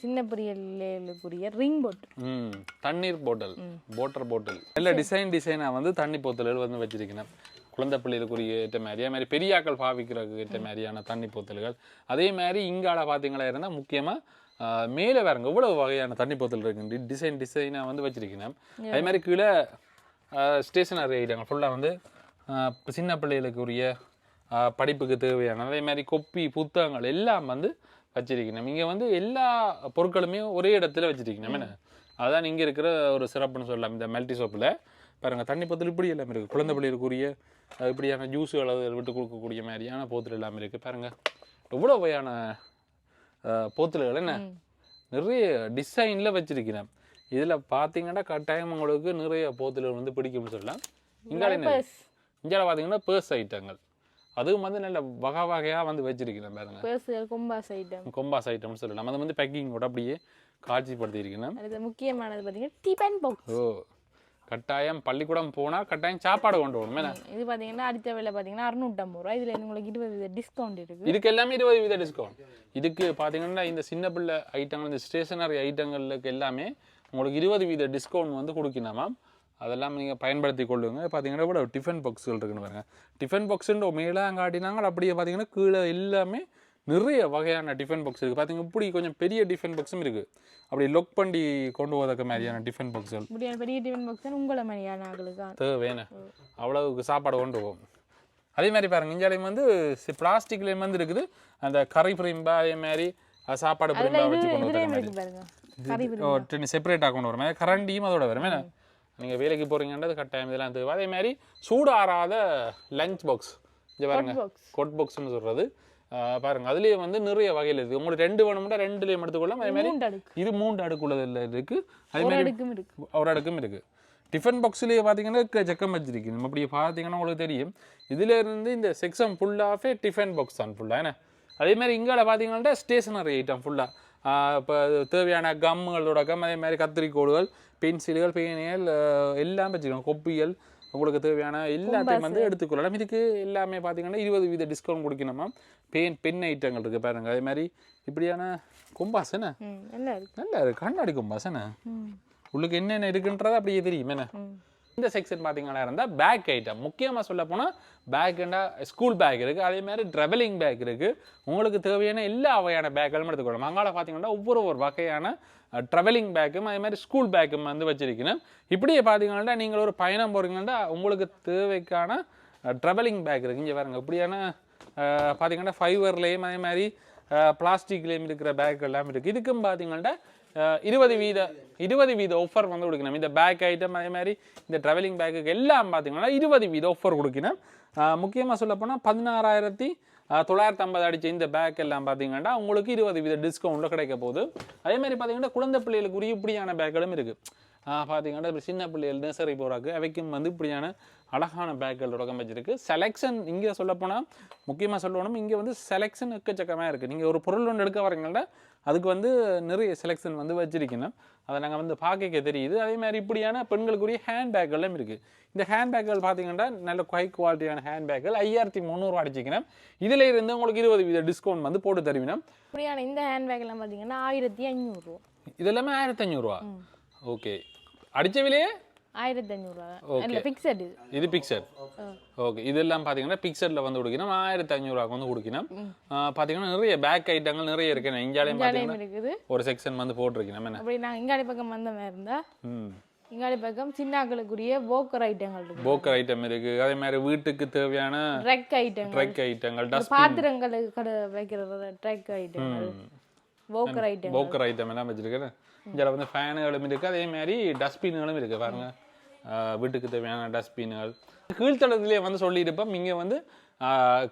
சின்ன பிரியலுக்குரிய ரிங் போட் ம். தண்ணீர் போட்டல் வாட்டர் போட்டல் நல்ல டிசைன் டிசைனாக வந்து தண்ணி போத்தல்கள் வந்து வச்சிருக்கணும். குழந்தை பிள்ளைகளுக்குரிய ஏற்ற மாதிரி அதே மாதிரி பெரியாக்கள் பாவிக்கிறதுக்கு ஏற்ற மாதிரியான தண்ணி போத்தல்கள். அதே மாதிரி இங்கால பார்த்தீங்களா இருந்தால் முக்கியமாக மேலே வேறங்க இவ்வளவு வகையான தண்ணி போத்தல் இருக்கு டிசைன் டிசைனாக வந்து வச்சிருக்கணும். அதே மாதிரி கீழே ஸ்டேஷனரி ஐட்டங்கள் ஃபுல்லாக வந்து சின்ன பிள்ளைகளுக்குரிய ஆஹ் படிப்புக்கு தேவையான அதே மாதிரி கொப்பி புத்தகங்கள் எல்லாம் வந்து வச்சிருக்கணும். இங்கே வந்து எல்லா பொருட்களுமே ஒரே இடத்துல வச்சிருக்கணும். என்ன? அதான் இங்கே இருக்கிற ஒரு சிறப்புன்னு சொல்லலாம். இந்த மல்டி சோப்பில் பாருங்க தண்ணி போத்தல் இப்படி எல்லாம் இருக்குது குழந்தை பிள்ளைகளுக்குரிய இப்படியான ஜூஸுகள் அது விட்டு கொடுக்கக்கூடிய மாதிரியான போத்தல் எல்லாம் இருக்குது பாருங்க. எவ்வளோ வகையான போத்துலுகள் என்ன? நிறைய டிசைனில் வச்சிருக்கிறேன். இதில் பார்த்தீங்கன்னா கட்டாயம் உங்களுக்கு நிறைய போத்துலுகள் வந்து பிடிக்கும்னு சொல்லலாம். இங்கே இங்கே பார்த்தீங்கன்னா பேர்ஸ் ஐட்டங்கள். அதுவும் வந்து நல்ல வகை வகையாக வந்து வச்சிருக்கிறேன் பாருங்க. Compass item. கொம்பாஸ் ஐட்டம்னு சொல்லலாம். அது வந்து பேக்கிங் கூட அப்படியே காட்சிப்படுத்தி இருக்கணும் முக்கியமானது பார்த்தீங்கன்னா டிபன் பாக்ஸ் ஓ. கட்டாயம் பள்ளிக்கூடம் போனால் கட்டாயம் சாப்பாடு கொண்டு வரணும் என்ன? இது பார்த்தீங்கன்னா அடுத்த விலை பார்த்தீங்கன்னா அறுநூற்றம்பது ரூபா இதில் உங்களுக்கு இருபது டிஸ்கவுண்ட் இருக்கு. இதுக்கு எல்லாமே இருபது வீத டிஸ்கவுண்ட் இதுக்கு பார்த்தீங்கன்னா இந்த சின்ன பிள்ளை ஐட்டங்கள் இந்த ஸ்டேஷனரி ஐட்டங்களுக்கு எல்லாமே உங்களுக்கு இருபது வீத டிஸ்கவுண்ட் வந்து கொடுக்கணுமா அதெல்லாம் நீங்கள் பயன்படுத்தி கொள்ளுங்க. பார்த்தீங்கன்னா கூட டிஃபன் பாக்ஸ்கள் இருக்குன்னு பாருங்க. டிஃபன் பாக்ஸுன்ற மேலே காட்டினாங்க அப்படியே பார்த்தீங்கன்னா கீழே எல்லாமே நிறைய வகையான டிஃபன் பாக்ஸ் இருக்குது பார்த்தீங்கன்னா இப்படி கொஞ்சம் பெரிய டிஃபன் பாக்ஸும் இருக்குது அப்படி லொக் பண்ணி கொண்டு போதக்க மாதிரியான டிஃபன் பாக்ஸ்கள் பெரிய டிஃபன் பாக்ஸ் உங்களை மாதிரியான தேவையான அவ்வளவுக்கு சாப்பாடு கொண்டு போகும். அதே மாதிரி பாருங்க இஞ்சாலையும் வந்து பிளாஸ்டிக்லேயும் வந்து இருக்குது. அந்த கறி பிரிம்பா அதே மாதிரி சாப்பாடு பிரிம்பா வச்சு கொண்டு வர மாதிரி. செப்பரேட்டாக கொண்டு வரும். கரண்டியும் அதோட வரும். நீங்கள் வேலைக்கு போகிறீங்கன்றது கட்டாயம் இதெல்லாம் தேவை. அதே மாதிரி சூடாறாத லஞ்ச் பாக்ஸ் இங்கே பாருங்க. பாக்ஸ் கொட் பாக்ஸ்னு சொல்கிறது பாருங்க. அதுலேயே வந்து நிறைய வகையில் இருக்குது உங்களுக்கு ரெண்டு வேணும்னா ரெண்டுலேயும் எடுத்துக்கொள்ளலாம். அதே மாதிரி இது மூன்று அடுக்குள்ளதில் இருக்குது அதே மாதிரி இருக்கு. ஒரு அடுக்கும் இருக்குது டிஃபன் பாக்ஸ்லேயே பார்த்தீங்கன்னா செக்கம் வச்சிருக்கு நம்ம அப்படி பார்த்தீங்கன்னா உங்களுக்கு தெரியும். இதுல இருந்து இந்த செக்ஷன் ஃபுல்லாகவே டிஃபன் பாக்ஸ் தான் ஃபுல்லாக என்ன? அதே மாதிரி இங்கால பார்த்தீங்கன்னா ஸ்டேஷனரி ஐட்டம் ஃபுல்லாக இப்போ தேவையான கம்முகளோட கம் அதே மாதிரி கத்திரிக்கோடுகள் பென்சில்கள் பேனிகள் எல்லாம் வச்சுக்கணும். கொப்பிகள் உங்களுக்கு தேவையான எல்லாத்தையும் வந்து எடுத்துக்கொள்ளலாம். இதுக்கு எல்லாமே பார்த்தீங்கன்னா இருபது வீத டிஸ்கவுண்ட் கொடுக்கணுமா பென் பென் ஐட்டங்கள் இருக்குது பாருங்க. அதே மாதிரி இப்படியான கொம்பாஸ் என்ன? நல்லா இருக்கு. கண்ணாடி கொம்பாஸ் என்ன? உள்ளுக்கு என்னென்ன இருக்குன்றது அப்படியே தெரியும். என்ன? இந்த செக்ஷன் பார்த்தீங்கன்னா இருந்தால் பேக் ஐட்டம் முக்கியமாக சொல்ல போனால் பேக்குண்டா ஸ்கூல் பேக் இருக்குது அதே மாதிரி ட்ரவலிங் பேக் இருக்குது உங்களுக்கு தேவையான எல்லா வகையான பேக்குகளும் எடுத்துக்கணும் அங்கால பார்த்தீங்கன்னா ஒவ்வொரு ஒரு வகையான ட்ரவலிங் பேக்கும் அதே மாதிரி ஸ்கூல் பேக்கும் வந்து வச்சுருக்கணும். இப்படியே பார்த்தீங்கன்னா நீங்கள் ஒரு பயணம் போகிறீங்கன்னா உங்களுக்கு தேவைக்கான ட்ரவலிங் பேக் இருக்குது இங்கே பாருங்கள் இப்படியான பார்த்தீங்கன்னா ஃபைபர்லேயும் அதே மாதிரி பிளாஸ்டிக்லேயும் இருக்கிற பேக் எல்லாம் இருக்குது இதுக்கும் பார்த்தீங்கன்னா இருபது வீத இருபது வீத ஆஃபர் வந்து கொடுக்கணும். இந்த பேக் ஐட்டம் அதே மாதிரி இந்த ட்ராவலிங் பேக்குக்கு எல்லாம் பார்த்தீங்கன்னா இருபது வீத ஆஃபர் கொடுக்கணும். முக்கியமாக சொல்லப்போனால் பதினாறாயிரத்தி தொள்ளாயிரத்தி ஐம்பது அடிச்ச இந்த பேக் எல்லாம் பார்த்தீங்கன்னா உங்களுக்கு இருபது வீத டிஸ்கவுண்ட்டில் கிடைக்க போகுது. அதே மாதிரி பார்த்தீங்கன்னா குழந்தை பிள்ளைகளுக்குரிய இப்படியான பேக்களும் இருக்குது பார்த்தீங்கன்னா இப்ப சின்ன பிள்ளைகள் நர்சரி போகிறாக்கு அவைக்கும் வந்து இப்படியான அழகான பேக்குகள் தொடக்கம் வச்சிருக்கு. செலெக்ஷன் இங்கே சொல்லப்போனால் முக்கியமாக சொல்லணும் இங்கே வந்து செலெக்ஷன் எக்கச்சக்கமாக இருக்குது நீங்கள் ஒரு பொருள் ஒன்று எடுக்க வரீங்கன்னா அதுக்கு வந்து நிறைய செலெக்ஷன் வந்து வச்சிருக்கணும். அதை நாங்கள் வந்து பார்க்க தெரியுது. அதே மாதிரி இப்படியான பெண்களுக்குரிய ஹேண்ட் பேக்கெல்லாம் இருக்குது இந்த ஹேண்ட் பேக்குகள் பார்த்தீங்கன்னா நல்ல ஹை குவாலிட்டியான ஹேண்ட் பேக்குகள் ஐயாயிரத்தி முந்நூறுவா அடிச்சிக்கணும். இதில் இருந்து உங்களுக்கு இருபது வீத டிஸ்கவுண்ட் வந்து போட்டு தருவினோம். இப்படியான இந்த ஹேண்ட்பேக் எல்லாம் பார்த்தீங்கன்னா ஆயிரத்தி ஐநூறுரூவா இதெல்லாமே ஆயிரத்தி அஞ்சூறுவா ஓகே அடிச்ச விலையே ஆயிரத்தி இது இது ஓகே இதெல்லாம் பார்த்தீங்கன்னா பிக்சரில் வந்து கொடுக்கணும். ஆயிரத்தி ஐநூறுவாக்கு வந்து கொடுக்கணும். பார்த்தீங்கன்னா நிறைய பேக் ஐட்டங்கள் நிறைய இருக்கு. இங்காலையும் பார்த்தீங்கன்னா இருக்குது. ஒரு செக்ஷன் வந்து போட்டிருக்கணும் என்ன? அப்படி பக்கம் வந்த மாதிரி இருந்தால் ம். இங்காடி பக்கம் சின்னாக்களுக்குரிய போக்கர் ஐட்டங்கள் இருக்கு. போக்கர் ஐட்டம் இருக்கு. அதே மாதிரி வீட்டுக்கு தேவையான ட்ரக் ஐட்டங்கள். ட்ரக் ஐட்டங்கள் பாத்திரங்களுக்கு கடை வைக்கிறது ட்ரக் ஐட்டங்கள். போக்கர் ஐட்டங்கள். போக்கர் ஐட்டம் எல்லாம் வச்சிருக்கேன். இதில் வந்து ஃபேனுகளும் இருக்கு. அதே மாதிரி டஸ்ட்பின்களும் இருக்கு. பாருங்க. ஆஹ் வீட்டுக்கு தேவையான டஸ்ட்பின்கள் கீழ்த்தளத்திலே வந்து சொல்லியிருப்போம். இங்கே வந்து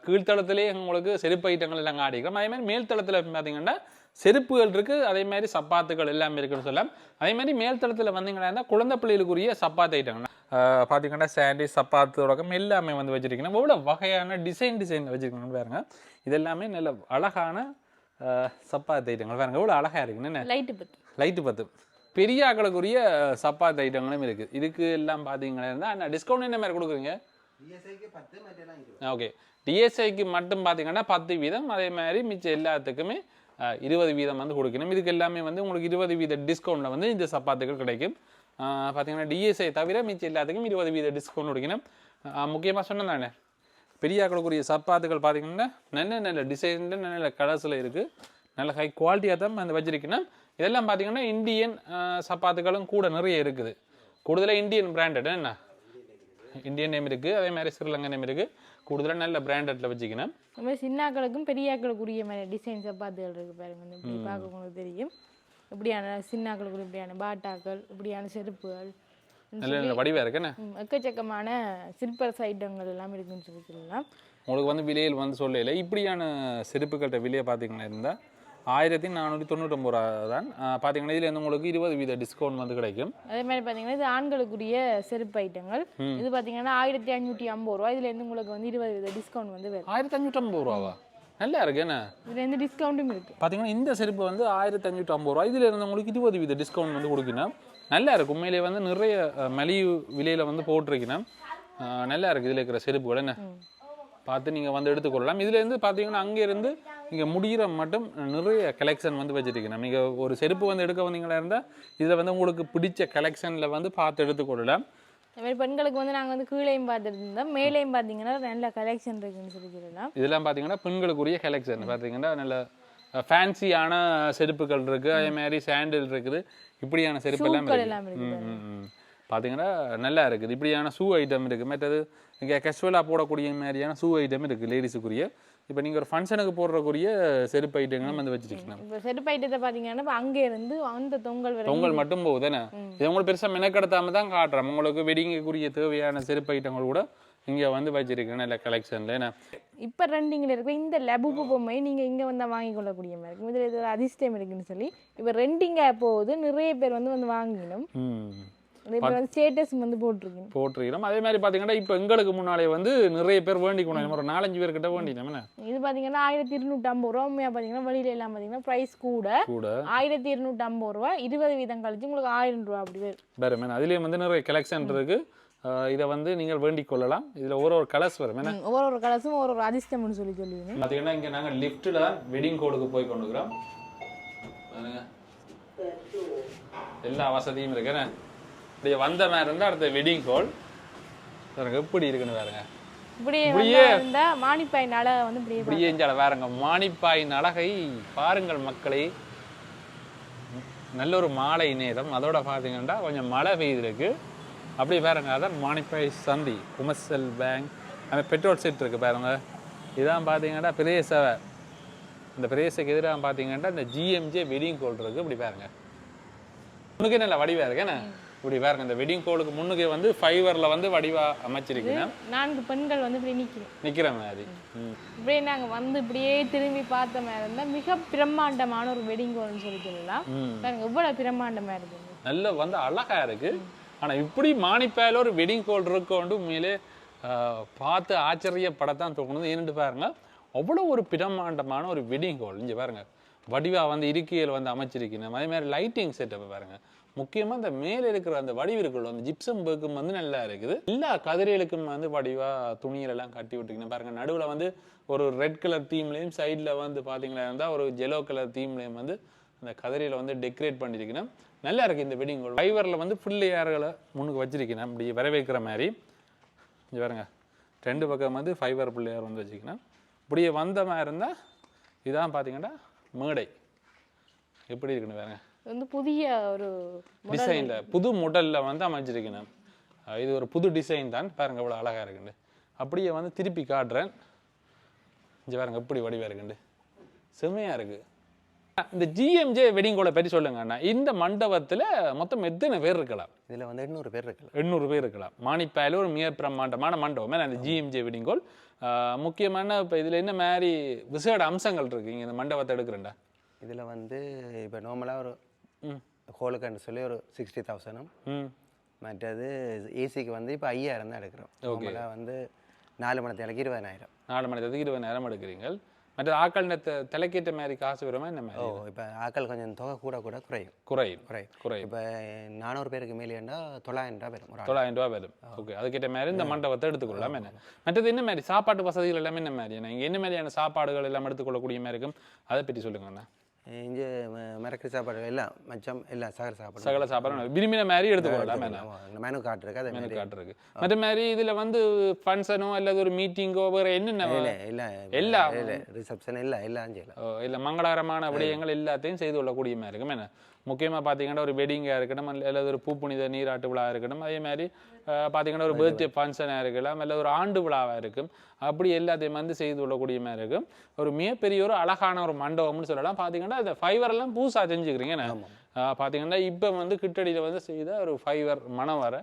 கீழ்த்தளத்திலே உங்களுக்கு செருப்பு ஐட்டங்கள் எல்லாம் காட்டிக்கிறோம் அதே மாதிரி மேல்தளத்தில் பார்த்தீங்கன்னா செருப்புகள் இருக்கு. அதே மாதிரி சப்பாத்துகள் எல்லாமே இருக்குன்னு சொல்லலாம். அதே மாதிரி மேல்தளத்தில் வந்தீங்கன்னா குழந்தை பிள்ளைகளுக்குரிய சப்பாத்து ஐட்டங்கள். பார்த்தீங்கன்னா சாண்டி சப்பாத்து தொடக்கம் எல்லாமே வந்து வச்சிருக்கணும் எவ்வளோ வகையான டிசைன் டிசைன் வச்சிருக்கணும் பாருங்க. இது எல்லாமே நல்ல அழகான சப்பாத்து ஐட்டங்கள் பாருங்க. எவ்வளோ அழகா இருக்குன்னு லைட்டு பத்து. லைட்டு பத்து. பெரிய ஆக்களுக்குரிய சப்பாத்து ஐட்டங்களும் இருக்குது இதுக்கு எல்லாம் பார்த்தீங்கன்னா என்ன டிஸ்கவுண்ட் என்ன மாதிரி கொடுக்குறீங்க? ஓகே டிஎஸ்ஐக்கு மட்டும் பார்த்தீங்கன்னா பத்து வீதம் அதே மாதிரி மிச்சம் எல்லாத்துக்குமே இருபது வீதம் வந்து கொடுக்கணும். இதுக்கு எல்லாமே வந்து உங்களுக்கு இருபது வீத டிஸ்கவுண்ட்டில் வந்து இந்த சப்பாத்துகள் கிடைக்கும். பார்த்தீங்கன்னா டிஎஸ்ஐ தவிர மிச்சம் எல்லாத்துக்கும் இருபது வீத டிஸ்கவுண்ட் கொடுக்கணும். முக்கியமாக சொன்னேன் தானே? பெரிய ஆக்களுக்குரிய சப்பாத்துகள் பார்த்தீங்கன்னா நல்ல நல்ல டிசைனில் நல்ல நல்ல கலர்ஸில் இருக்குது நல்ல ஹை குவாலிட்டியாக தான் அந்த வச்சிருக்கணும். இதெல்லாம் பார்த்தீங்கன்னா இந்தியன் சப்பாத்துகளும் கூட நிறைய இருக்குது. கூடுதலாக இந்தியன் பிராண்டட் என்ன? இந்தியன் நேம் இருக்குது அதே மாதிரி ஸ்ரீலங்கா நேம் இருக்குது கூடுதலாக நல்ல பிராண்டட்ல வச்சுக்கணும். சின்னாக்களுக்கும் பெரியாக்களுக்குரிய மாதிரி டிசைன் சப்பாத்துகள் இருக்கு பாருங்க. இப்படி பார்க்க உங்களுக்கு தெரியும். இப்படியான சின்னாக்களுக்கு இப்படியான பாட்டாக்கள் இப்படியான செருப்புகள். நல்ல நல்ல வடிவாக இருக்குன்னு ம், எக்கச்சக்கமான சிற்பர் ஐட்டங்கள் எல்லாம் இருக்குன்னு சொல்லி சொல்லலாம். உங்களுக்கு வந்து விலையில் வந்து சொல்லல இப்படியான செருப்புகள்கிட்ட விலையை பார்த்தீங்கன்னா இருந்தால் ஆயிரத்தி நானூற்றி தொண்ணூற்றொம்பது ரூபா தான் பார்த்தீங்கன்னா இதில் உங்களுக்கு இருபது வீத டிஸ்கவுண்ட் வந்து கிடைக்கும். அதே மாதிரி பார்த்தீங்கன்னா இது ஆண்களுக்குரிய செருப்பு ஐட்டங்கள். இது பார்த்தீங்கன்னா ஆயிரத்தி ஐநூற்றி ஐம்பது ரூபா இதுல இருந்து உங்களுக்கு வந்து இருபது வித டிஸ்கவுண்ட் வந்து வரும். ஆயிரத்தி அஞ்சூற்றம்பது ரூபாவா? நல்லா இருக்கு என்ன? இதுல இருந்து டிஸ்கவுண்ட்டும் இருக்கு. பார்த்தீங்கன்னா இந்த செருப்பு வந்து ஆயிரத்தி அஞ்சூற்றி ஐம்பது ரூபா இதில் இருந்து உங்களுக்கு இருபது வீத டிஸ்கவுண்ட் வந்து கொடுக்கணும். நல்லா இருக்கு. உண்மையிலே வந்து நிறைய மலிவு விலையில் வந்து போட்டிருக்கணும். நல்லா இருக்கு. இதில் இருக்கிற செருப்புகள் என்ன? பார்த்து நீங்கள் வந்து எடுத்துக்கொள்ளலாம். இதுலேருந்து பார்த்தீங்கன்னா அங்கேருந்து இங்கே முடிகிற மட்டும் நிறைய கலெக்ஷன் வந்து வச்சுருக்கணும் நீங்கள் ஒரு செருப்பு வந்து எடுக்க வந்தீங்களா இருந்தால் இதில் வந்து உங்களுக்கு பிடிச்ச கலெக்ஷனில் வந்து பார்த்து எடுத்துக்கொள்ளலாம் மாதிரி பெண்களுக்கு வந்து நாங்க வந்து கீழேயும் பார்த்துட்டு இருந்தோம். மேலேயும் பார்த்தீங்கன்னா நல்ல கலெக்ஷன் இருக்குன்னு சொல்லி சொல்லலாம் இதெல்லாம் பார்த்தீங்கன்னா பெண்களுக்குரிய கலெக்ஷன் பார்த்தீங்கன்னா நல்ல ஃபேன்சியான செருப்புகள் இருக்கு. அதே மாதிரி சாண்டில் இருக்குது. இப்படியான செருப்பு எல்லாம் இருக்குது. பார்த்தீங்கன்னா நல்லா இருக்குது. இப்படியான ஷூ ஐட்டம் இருக்குது மற்றது இங்கே கேஷுவலாக போடக்கூடிய மாதிரியான ஷூ ஐட்டம் இருக்குது லேடிஸுக்குரிய இப்போ நீங்கள் ஒரு ஃபங்க்ஷனுக்கு போடுறக்கூடிய செருப்பு ஐட்டங்களும் வந்து வச்சுருக்கணும் இப்போ செருப்பு ஐட்டத்தை பார்த்தீங்கன்னா இப்போ அங்கே இருந்து அந்த தொங்கல் வரை பொங்கல் மட்டும் போகுதானே இது உங்களுக்கு பெருசாக மெனக்கெடுத்தாம தான் காட்டுறேன் உங்களுக்கு வெடிங்குக்குரிய தேவையான செருப்பு ஐட்டங்கள் கூட இங்கே வந்து வச்சிருக்கேன் நல்ல கலெக்ஷனில் என்ன? இப்போ ரெண்டிங்கில் இருக்கிற இந்த லபுப்பு பொம்மை நீங்கள் இங்கே வந்தால் வாங்கி கொள்ளக்கூடிய மாதிரி இருக்கும் இதில் இது ஒரு அதிர்ஷ்டம் இருக்குன்னு சொல்லி இப்போ ரெண்டிங்காக போகுது நிறைய பேர் வந்து வந்து வாங்கினோம் ஸ்டேட்டஸ் வந்து போட்டிருக்கீங்க. போட்டிருக்கிறோம். அதே மாதிரி பார்த்தீங்கன்னா இப்போ எங்களுக்கு முன்னாலே வந்து நிறைய பேர் வேண்டிக் கொண்டாங்க ஒரு நாலஞ்சு பேர் கிட்ட என்ன இது பார்த்தீங்கன்னா ஆயிரத்தி இருநூற்றி ஐம்பது ரூபா. உண்மையாக பார்த்தீங்கன்னா வெளியில எல்லாம் பார்த்தீங்கன்னா ப்ரைஸ் கூட கூட. ஆயிரத்தி இருநூற்றி ஐம்பது ரூபா இருபது வீதம் கழிச்சு உங்களுக்கு ஆயிரம் ரூபா அப்படி வரும். வேறு மேன் அதுலேயும் வந்து நிறைய கலெக்ஷன் இருக்கு. அஹ் இதை வந்து நீங்கள் வேண்டிக் கொள்ளலாம். இதில் ஒரு ஒரு கலர்ஸ் வரும். என்ன? ஒவ்வொரு ஒரு கலர்ஸும் ஒரு ஒரு அதிர்ஷ்டம்னு சொல்லி சொல்லுவீங்க பார்த்தீங்கன்னா இங்கே நாங்கள் லிஃப்ட்டில் வெட்டிங் கோடுக்கு போய் கொண்டுக்கிறோம் எல்லா வசதியும் இருக்கு. என்ன இப்படியே வந்த மாதிரி இருந்தால் அடுத்த வெட்டிங் கோல் பாருங்க எப்படி இருக்குன்னு பாருங்க. இப்படியே இருந்தா மானிப்பாய் நலை வந்து இப்படியே இப்படியே இஞ்சால பாருங்க மானிப்பாயின் அழகை பாருங்கள் மக்களே. நல்ல ஒரு மாலை நேரம். அதோட பார்த்தீங்கன்னா கொஞ்சம் மழை பெய்திருக்கு. அப்படியே பாருங்க அதான் மானிப்பாய் சந்தி குமசல் பேங்க். அந்த பெட்ரோல் செட் இருக்கு பாருங்க. இதான் பார்த்தீங்கன்னா பெரிய சேவை இந்த பிரேசுக்கு எதிராக பார்த்தீங்கன்னா இந்த ஜிஎம்ஜே வெட்டிங் கோல் இருக்கு. இப்படி பாருங்க. முன்னுக்கே நல்ல வடிவா இருக்கு. என்ன? இப்படி பாருங்க இந்த வெட்டிங் கோலுக்கு முன்னுக்கே வந்து ஃபைவரில் வந்து வடிவா அமைச்சிருக்கீங்க நான்கு பெண்கள் வந்து இப்படி நிற்கிறோம் நிக்கிற மாதிரி. இப்படியே நாங்க வந்து இப்படியே திரும்பி பார்த்த மாதிரி இருந்தா மிக பிரம்மாண்டமான ஒரு வெட்டிங் கோல்னு சொல்லி சொல்லலாம். பாருங்க எவ்வளவு பிரம்மாண்டமா இருக்குது. நல்ல வந்து அழகா இருக்கு. ஆனா இப்படி மானிப்பாயில ஒரு வெட்டிங் கோல் இருக்கோண்டு உண்மையிலே பார்த்து ஆச்சரியப்படத்தான் தோணுது. ஏன்னு பாருங்க அவ்வளோ ஒரு பிரம்மாண்டமான ஒரு வெட்டிங் கோல் இங்க பாருங்க வடிவா வந்து இருக்கையில் வந்து அமைச்சிருக்கணும் அதே மாதிரி லைட்டிங் செட்டப் பாருங்க. முக்கியமாக இந்த மேலே இருக்கிற அந்த வடிவிற்குள் வந்து ஜிப்சம் பேக்கும் வந்து நல்லா இருக்குது. எல்லா கதிரைகளுக்கும் வந்து வடிவாக துணியிலெல்லாம் கட்டி விட்டுருக்கீங்க. பாருங்க நடுவில் வந்து ஒரு ரெட் கலர் தீம்லேயும் சைடில் வந்து பார்த்தீங்களா இருந்தால் ஒரு ஜெலோ கலர் தீம்லேயும் வந்து அந்த கதிரையில் வந்து டெக்கரேட் பண்ணியிருக்கணும் நல்லா இருக்குது இந்த வெட்டிங் கோல் ஃபைவரில் வந்து பிள்ளையார்களை முன்னுக்கு வச்சிருக்கணும். இப்படி வரவேற்கிற மாதிரி. இங்கே பாருங்க ரெண்டு பக்கம் வந்து ஃபைபர் பிள்ளையார் வந்து வச்சுக்கணும் இப்படியே வந்த மாதிரி இருந்தால் இதான் பார்த்தீங்கன்னா மேடை. எப்படி இருக்குன்னு பாருங்க. வந்து புதிய ஒரு டிசைனில் புது மாடலில் வந்து அமைச்சிருக்கணும் அஹ் இது ஒரு புது டிசைன் தான். பாருங்க இவ்வளோ அழகா இருக்குண்டு. அப்படியே வந்து திருப்பி காட்டுறேன். இங்க பாருங்க எப்படி வடிவா இருக்குண்டு. செம்மையா இருக்கு. இந்த ஜிஎம்ஜே வெட்டிங் கோலை பற்றி சொல்லுங்க அண்ணா. இந்த மண்டபத்துல மொத்தம் எத்தனை பேர் இருக்கலாம்? இதில் வந்து எண்ணூறு பேர் இருக்கலாம். எண்ணூறு பேர் இருக்கலாம். மானிப்பாயில் ஒரு மிக பிரம்மாண்டமான மண்டபம். அந்த ஜிஎம்ஜே வெட்டிங் கோல் முக்கியமான இப்போ இதில் என்ன மாதிரி விசேட அம்சங்கள் இருக்கு? இங்க இந்த மண்டபத்தை எடுக்கிறேன்டா. இதில் வந்து இப்போ நார்மலாக ஒரு ஹோலுக்குன்னு சொல்லி ஒரு சிக்ஸ்டி தௌசண்டும் மற்றது ஏசிக்கு வந்து இப்போ ஐயாயிரம் தான் எடுக்கிறோம். நார்மலாக வந்து நாலு மணி தேலைக்கு இருபதாயிரம். நாலு மணி நேரத்துக்கு இருபது நேரம் எடுக்கிறீங்க மற்ற ஆக்கள் தலைக்கேற்ற மாதிரி காசு வருமா? என்ன ஓ இப்போ ஆக்கள் கொஞ்சம் தொகை கூட கூட குறையும். குறையும். குறையும். குறையும். இப்போ நானூறு பேருக்கு மேலேண்டா தொள்ளாயிரம் ரூபா வரும். தொள்ளாயிரம் ரூபாய் வரும். ஓகே அதுக்கேற்ற மாதிரி இந்த மண்டபத்தை எடுத்துக்கொள்ளலாம். என்ன? மற்றது என்ன மாதிரி? சாப்பாட்டு வசதிகள் எல்லாமே என்ன மாதிரி? என்ன மாதிரியான சாப்பாடுகள் எல்லாம் எடுத்துக்கொள்ளக்கூடிய மாதிரி இருக்கும்? அதை பற்றி சொல்லுங்கண்ணா இங்கே மிரக்கறி சாப்பாடு எல்லாம் மச்சம் எல்லாம் சகர சாப்பாடு சகல சாப்பாடு விரும்பின மாதிரி எடுத்துக்கொள்ளலாம் மெனு கார்டு இருக்கு அதே மெனு கார்டு இருக்கு. மற்ற மாதிரி இதுல வந்து ஃபங்க்ஷனோ அல்லது ஒரு மீட்டிங்கோ வேற என்னென்ன இல்லை இல்லை எல்லாம். இல்லை ரிசப்ஷன் இல்லை எல்லாம் செய்யலாம். ஓ, இல்ல மங்களகரமான விடயங்கள் எல்லாத்தையும் செய்து கொள்ளக்கூடிய மாதிரி இருக்கும் என்ன முக்கியமா பாத்தீங்கன்னா ஒரு வெட்டிங்காக இருக்கட்டும் அல்ல- அல்லது ஒரு பூப்புனித நீராட்டு விழா இருக்கட்டும் அதே மாதிரி அஹ், பாத்தீங்கன்னா ஒரு பர்த்டே ஃபங்க்ஷனாக இருக்கலாம் அல்லது ஒரு ஆண்டு விழாவாக இருக்கும். அப்படி எல்லாத்தையும் வந்து செய்து கொள்ளக்கூடிய மாதிரி இருக்கும். ஒரு மிகப்பெரிய ஒரு அழகான ஒரு மண்டபம்னு சொல்லலாம். பாத்தீங்கன்னா இந்த ஃபைவர் எல்லாம் புதுசா செஞ்சுக்கிறீங்க பாத்தீங்கன்னா இப்போ வந்து கிட்டடியில வந்து செய்த ஒரு ஃபைவர் மனம் வர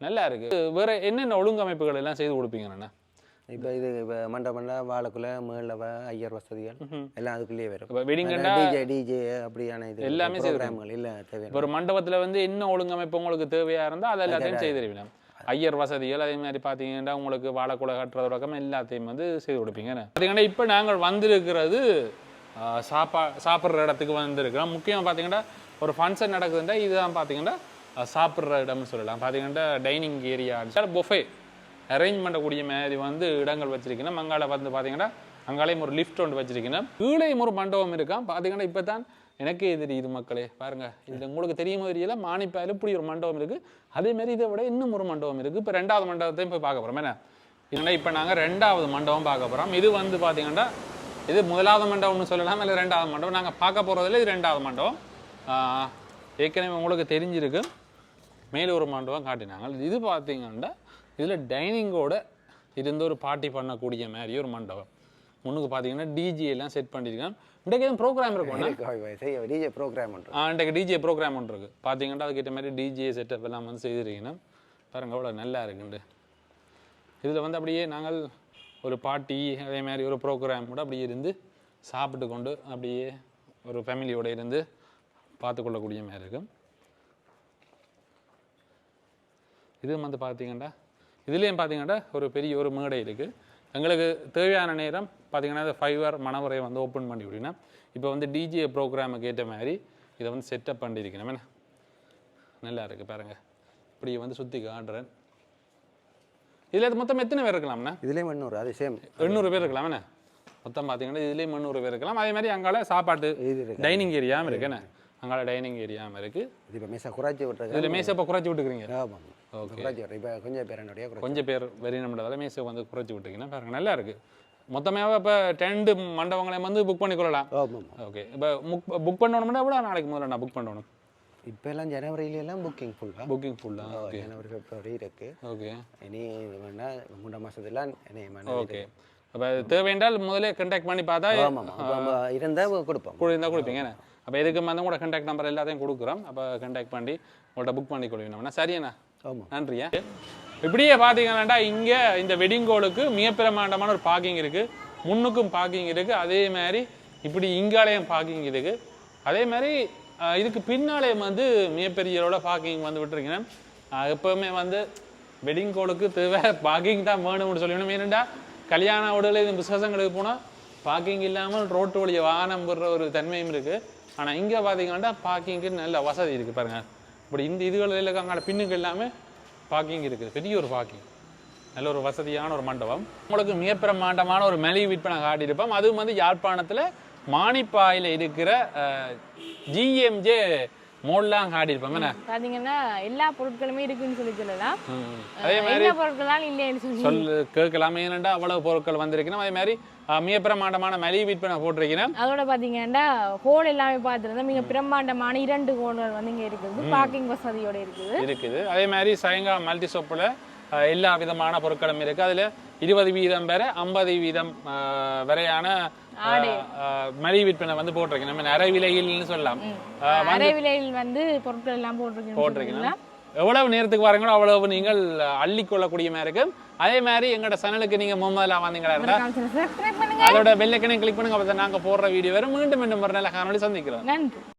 நல்லா இருக்கு. வேற என்னென்ன ஒழுங்கமைப்புகள் எல்லாம் செய்து கொடுப்பீங்கண்ணா இப்போ இது இப்போ மண்டபம்னா வாழைக்குலை மேலவ ஐயர் வசதிகள் எல்லாம் அதுக்குள்ளேயே வரும். டிஜே டிஜே அப்படியான இது எல்லாமே ப்ரோக்ராம்கள் இல்லை இப்போ ஒரு மண்டபத்துல வந்து என்ன ஒழுங்கமைப்பு உங்களுக்கு தேவையா இருந்தா அது எல்லாத்தையும் செய்திருவீங்க ஐயர் வசதிகள் அதே மாதிரி பார்த்தீங்கன்னா உங்களுக்கு வாழைக்குலை கட்டுறது ரகம் எல்லாத்தையும் வந்து செய்து கொடுப்பீங்க. பார்த்தீங்கன்னா இப்போ நாங்கள் வந்திருக்கிறது சாப்பா சாப்பிட்ற இடத்துக்கு வந்திருக்கிறோம். முக்கியமாக பார்த்தீங்கன்னா ஒரு ஃபங்க்ஷன் நடக்குதுன்னா இதுதான் பார்த்தீங்கன்னா சாப்பிட்ற இடம்னு சொல்லலாம். பார்த்தீங்கன்னா டைனிங் ஏரியா பொஃபே அரேஞ்ச் பண்ணக்கூடிய மாதிரி வந்து இடங்கள் வச்சிருக்கணும். மங்கால வந்து பார்த்தீங்கன்னா அங்காலையும் ஒரு லிஃப்ட் ஒன்று வச்சிருக்கணும். கீழேயும் ஒரு மண்டபம் இருக்கான் பார்த்தீங்கன்னா இப்போ தான் எனக்கே தெரியுது மக்களே. பாருங்க இது உங்களுக்கு தெரியும் தெரியல மானிப்பாயில் இப்படி ஒரு மண்டபம் இருக்குது அதே மாதிரி இதை விட இன்னும் ஒரு மண்டபம் இருக்குது இப்போ ரெண்டாவது மண்டபத்தையும் போய் பார்க்க போகிறோம் என்ன? இல்லைன்னா இப்போ நாங்கள் ரெண்டாவது மண்டபம் பார்க்க போகிறோம் இது வந்து பார்த்தீங்கன்னா இது முதலாவது மண்டபம்னு சொல்லலாம்? இல்லை ரெண்டாவது மண்டபம்? நாங்கள் பார்க்க போகிறதுல இது ரெண்டாவது மண்டபம். ஏற்கனவே உங்களுக்கு தெரிஞ்சிருக்கு. மேலே ஒரு மண்டபம் காட்டினாங்க. இது பார்த்தீங்கன்னா இதில் டைனிங்கோட இருந்து ஒரு பார்ட்டி பண்ணக்கூடிய மாதிரி ஒரு மண்டபம். முன்னுக்கு பார்த்தீங்கன்னா டிஜி எல்லாம் செட் பண்ணியிருக்காங்க இன்றைக்கு எதுவும் ப்ரோக்ராம் இருக்கும் டிஜே ப்ரோக்ராம் ஆ இன்றைக்கு டிஜே ப்ரோக்ராம் ஒன்று இருக்குது பார்த்தீங்கன்னா அதுக்கேற்ற மாதிரி டிஜே செட்டப் எல்லாம் வந்து செய்திருக்கீங்கன்னா பாருங்க அவ்வளோ நல்லா இருக்குண்டு. இதில் வந்து அப்படியே நாங்கள் ஒரு பார்ட்டி அதே மாதிரி ஒரு ப்ரோக்ராம் கூட அப்படியே இருந்து சாப்பிட்டு கொண்டு அப்படியே ஒரு ஃபேமிலியோட இருந்து பார்த்து கொள்ளக்கூடிய மாதிரி இருக்கும் இது வந்து பார்த்தீங்கன்னா இதுலேயும் பார்த்தீங்கன்னா ஒரு பெரிய ஒரு மேடை இருக்குது எங்களுக்கு தேவையான நேரம் பார்த்தீங்கன்னா இந்த ஃபைவர் மணவரை வந்து ஓப்பன் பண்ணி விடினா இப்போ வந்து டிஜே ப்ரோக்ராமுக்கு ஏற்ற மாதிரி இதை வந்து செட்டப் பண்ணியிருக்கணும். என்ன? நல்லா இருக்கு பாருங்க. இப்படி வந்து சுற்றி காட்டுறேன். இதில் மொத்தம் எத்தனை பேர் இருக்கலாம்ண்ணா இதுலேயும் எண்ணூறு அது சேம் எண்ணூறு பேர் இருக்கலாம் என்ன? மொத்தம் பார்த்தீங்கன்னா இதுலேயும் எண்ணூறு பேர் இருக்கலாம். அதே மாதிரி அங்கால சாப்பாட்டு டைனிங் ஏரியாவும் இருக்கு என்ன? அங்கால டைனிங் ஏரியாவும் இருக்குது இது இப்போ மிஸ்ஸை குறைச்சி விட்டுறது இதில் மேசப்போ குறைச்சி விட்டுக்கிறீங்க. ஆமாம். குறைச்சி இப்போ கொஞ்சம் பேர் என்னுடைய கொஞ்சம் பேர் வெறி நம்மளதால மேசை வந்து குறைச்சி விட்டீங்கன்னா பாருங்க நல்லா இருக்கு. மொத்தமாகவே இப்போ டென்ட் மண்டபங்களையும் வந்து புக் பண்ணிக்கொள்ளலாம் ஓகே. இப்போ புக் புக் பண்ணணும்னா எவ்வளோ நாளைக்கு முதல்ல நான் புக் பண்ணணும்? இப்போ எல்லாம் ஜனவரியில எல்லாம் புக்கிங் ஃபுல்லாக புக்கிங் ஃபுல்லாக ஓகே. ஜனவரி பிப்ரவரி இருக்கு. ஓகே. இனி வேணா மூணு மாசத்துல ஓகே. அப்போ தேவையென்றால் முதல்ல கான்டாக்ட் பண்ணி பார்த்தா இருந்தால் கொடுப்போம். கூட இருந்தால் கொடுப்பீங்க அப்போ எதுக்கு வந்து கூட கான்டாக்ட் நம்பர் எல்லாத்தையும் கொடுக்குறோம். அப்போ கான்டாக்ட் பண்ணி உங்கள்கிட்ட புக் பண்ணி கொடுவீங்கன்னா சரியாண்ணா நன்றியா? இப்படியே பார்த்தீங்கன்னா இங்கே இந்த வெட்டிங் கோலுக்கு மிகப்பிரமாண்டமான ஒரு பார்க்கிங் இருக்கு. முன்னுக்கும் பார்க்கிங் இருக்கு. அதே மாதிரி இப்படி இங்காலயம் பார்க்கிங் இருக்கு. அதே மாதிரி இதுக்கு பின்னாலேயும் வந்து மிகப்பெரிய பார்க்கிங் வந்து விட்டுருக்கீங்க எப்போவுமே வந்து வெட்டிங் கோலுக்கு தேவை பார்க்கிங் தான் வேணும்னு சொல்லணும். ஏனெண்டா கல்யாண உடலில் இது விசேஷங்களுக்கு போனால் பார்க்கிங் இல்லாமல் ரோட்டு வழியை வாகனம் போடுற ஒரு தன்மையும் இருக்கு. ஆனால் இங்கே பார்த்தீங்கன்னா பார்க்கிங்க்கு நல்ல வசதி இருக்கு பாருங்கள் இப்படி இந்த இதுகளில் இருக்காங்க பின்னுக்கு எல்லாமே பார்க்கிங் இருக்குது. பெரிய ஒரு பார்க்கிங் நல்ல ஒரு வசதியான ஒரு மண்டபம். உங்களுக்கு மிகப்பிரமாண்டமான ஒரு மெலி விற்பனை காட்டியிருப்போம். அதுவும் வந்து யாழ்ப்பாணத்தில் மானிப்பாயில் இருக்கிற ஜிஎம்ஜே மோல்லாம் காட்டியிருப்போம் என்ன? பாத்தீங்கன்னா எல்லா பொருட்களுமே இருக்குன்னு சொல்லி சொல்லலாம். அதே மாதிரி என்ன பொருட்கள்லாம் இல்லைன்னு சொல்லி. சொல்லு கேட்கலாமே ஏனெண்டா அவ்வளவு பொருட்கள் வந்திருக்கணும் அதே மாதிரி மிக பிரமாண்டமான மலிவு விற்பனை போட்டிருக்கிறேன். அதோட பாத்தீங்கன்னா ஹோல் எல்லாமே பார்த்துருந்தா மிக பிரம்மாண்டமான இரண்டு ஹோல்கள் வந்து இங்க இருக்குது. பார்க்கிங் வசதியோட இருக்குது. இருக்குது. அதே மாதிரி சயங்கா மல்டி ஷாப்பில் எல்லா விதமான பொருட்களும் இருக்கு. அதுல இருபது வீதம் வரை ஐம்பது வீதம் வரையான மலிவு விற்பனை வந்து போட்டிருக்கேன். நம்ம அரை விலையில்னு சொல்லலாம். அரை விலையில் வந்து பொருட்கள் எல்லாம் போட்டிருக்கணும் எவ்வளவு நேரத்துக்கு வரீங்களோ அவ்வளவு நீங்கள் அள்ளி கொள்ளக்கூடிய மாதிரி இருக்கும் அதே மாதிரி எங்களோட சேனலுக்கு நீங்க மும்மதிலா வந்தீங்களா இருந்தா அதோட பெல்லைக்கனே கிளிக் பண்ணுங்க. அப்போ நாங்க போடுற வீடியோ வரும். மீண்டும் மீண்டும் ஒரு நல்ல காணொளி சந்திக்கிறோம். நன்றி.